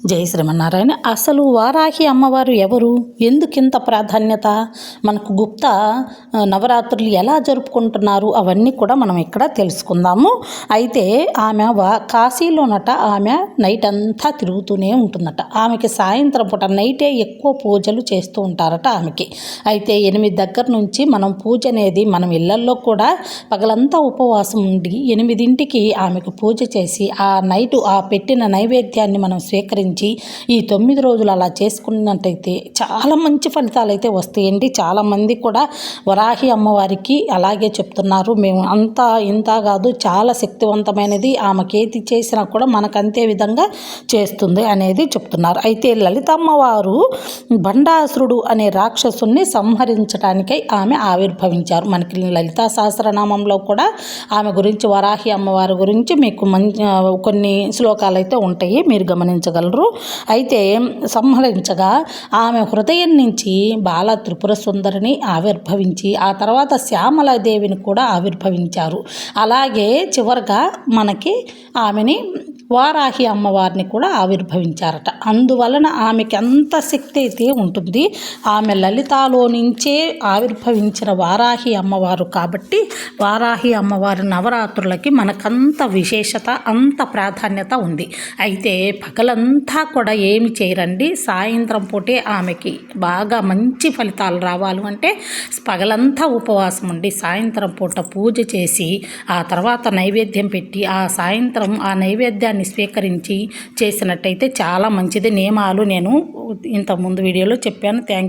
జై శ్రీమన్నారాయణ. అసలు వారాహి అమ్మవారు ఎవరు? ఎందుకింత ప్రాధాన్యత? మనకు గుప్త నవరాత్రులు ఎలా జరుపుకుంటున్నారు? అవన్నీ కూడా మనం ఇక్కడ తెలుసుకుందాము. అయితే ఆమె వా కాశీలోనట ఆమె నైట్ అంతా తిరుగుతూనే ఉంటుందట. ఆమెకి సాయంత్రం పూట నైటే ఎక్కువ పూజలు చేస్తూ ఉంటారట ఆమెకి. అయితే ఎనిమిది దగ్గర నుంచి మనం పూజ అనేది మనం ఇళ్ళల్లో కూడా పగలంతా ఉపవాసం ఉండి ఎనిమిదింటికి ఆమెకు పూజ చేసి ఆ నైటు ఆ పెట్టిన నైవేద్యాన్ని మనం స్వీకరించి ఈ తొమ్మిది రోజులు అలా చేసుకున్నట్టయితే చాలా మంచి ఫలితాలు అయితే వస్తాయండి. చాలామంది కూడా వరాహి అమ్మవారికి అలాగే చెప్తున్నారు. మేము అంతా ఇంత కాదు చాలా శక్తివంతమైనది ఆమెకి ఏది చేసినా కూడా మనకు అంతే విధంగా చేస్తుంది అనేది చెప్తున్నారు. అయితే లలితమ్మవారు బండాసురుడు అనే రాక్షసుని సంహరించడానికై ఆమె ఆవిర్భవించారు. మనకి లలితా సహస్రనామంలో కూడా ఆమె గురించి వరాహి అమ్మవారి గురించి మీకు మంచి కొన్ని శ్లోకాలు అయితే ఉంటాయి. మీరు గమనించగలరు. అయితే సంహరించగా ఆమె హృదయం నుంచి బాల త్రిపుర సుందరిని ఆవిర్భవించి ఆ తర్వాత శ్యామలాదేవిని కూడా ఆవిర్భవించారు. అలాగే చివరిగా మనకి ఆమెని వారాహి అమ్మవారిని కూడా ఆవిర్భవించారట. అందువలన ఆమెకి అంత శక్తి అయితే ఉంటుంది ఆమె లలితాలో నుంచే ఆవిర్భవించిన వారాహి అమ్మవారు కాబట్టి వారాహి అమ్మవారి నవరాత్రులకి మనకంత విశేషత అంత ప్రాధాన్యత ఉంది. అయితే పగలంతా కూడా ఏమి చేయరండి సాయంత్రం పూటే ఆమెకి బాగా మంచి ఫలితాలు రావాలి అంటే పగలంతా ఉపవాసం ఉండి సాయంత్రం పూట పూజ చేసి ఆ తర్వాత నైవేద్యం పెట్టి ఆ సాయంత్రం ఆ నైవేద్యాన్ని స్వీకరించి చేసినట్టయితే చాలా మంచిది. నియమాలు నేను ఇంతకుముందు వీడియోలో చెప్పాను. థ్యాంక్